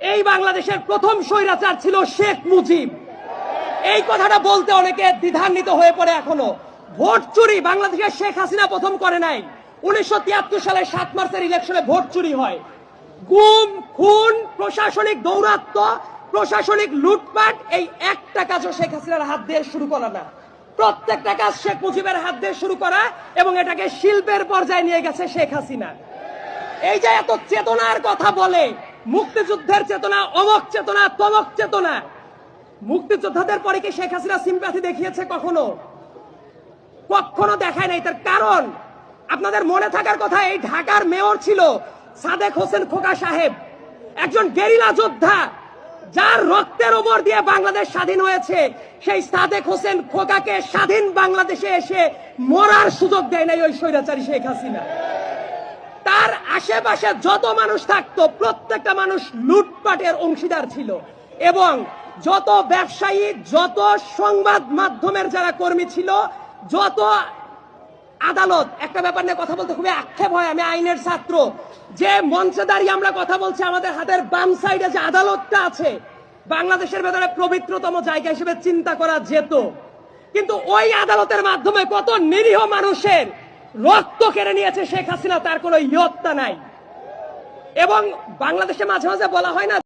এই বাংলাদেশের প্রথম স্বৈরাচার ছিল শেখ মুজিব। এই কথাটা বলতে অনেকে দ্বিধান্বিত হয়ে পড়ে এখনও। ভোট চুরি বাংলাদেশের শেখ হাসিনা প্রথম করে নাই। উনিশশো তিয়াত্তর সালে সাত মার্চের ইলেকশনে ভোট চুরি হয়। গুম, খুন, প্রশাসনিক দৌরাত্ম প্রশাসনিক লুটপাট, এই একটা কাজও শেখ হাসিনার হাত দিয়ে শুরু করা না। প্রত্যেকটা কাজ শেখ মুজিবের হাত দিয়ে শুরু করা এবং এটাকে শিল্পের পর্যায়ে নিয়ে গেছে শেখ হাসিনা। এই যে এত চেতনার কথা বলে মুক্তিযুদ্ধের চেতনা, অমক চেতনা, তমক চেতনা। মুক্তিযোদ্ধাদের পরে কি শেখ হাসিনা সিম্প্যাথি দেখিয়েছে কখনো? কখনো দেখায় নাই। তার কারণ, আপনাদের মনে থাকার কথা, এই ঢাকার মেয়র ছিল সাদেক হোসেন খোকা সাহেব। একজন গেরিলা যোদ্ধা, যার রক্তের ওপর দিয়ে বাংলাদেশ স্বাধীন হয়েছে। সেই সাদেক হোসেন খোকাকে স্বাধীন বাংলাদেশে এসে মরার সুযোগ দেয় নাই ওই স্বৈরাচারী শেখ হাসিনা। তার আশেপাশে যত মানুষ থাকতো, প্রত্যেকটা মানুষ লুটপাটের অংশীদার ছিল। এবং যত ব্যবসায়ী, যত সংবাদ মাধ্যমের যারা কর্মী ছিল, যত আদালত, একটা ব্যাপার নিয়ে কথা বলতে খুবই আক্ষেপ হয়, আমি আইনের ছাত্র, যে মঞ্চে দাঁড়িয়ে আমরা কথা বলছি, আমাদের হাতের বাম সাইডে যে আদালতটা আছে, বাংলাদেশের ভেতরে পবিত্রতম জায়গা হিসেবে চিন্তা করা যেত। কিন্তু ওই আদালতের মাধ্যমে কত নিরীহ মানুষের রক্ত কেড়ে নিয়েছে শেখ হাসিনা, তার কোনো ইয়ত্তা নাই। এবং বাংলাদেশে মাঝে মাঝে বলা হয় না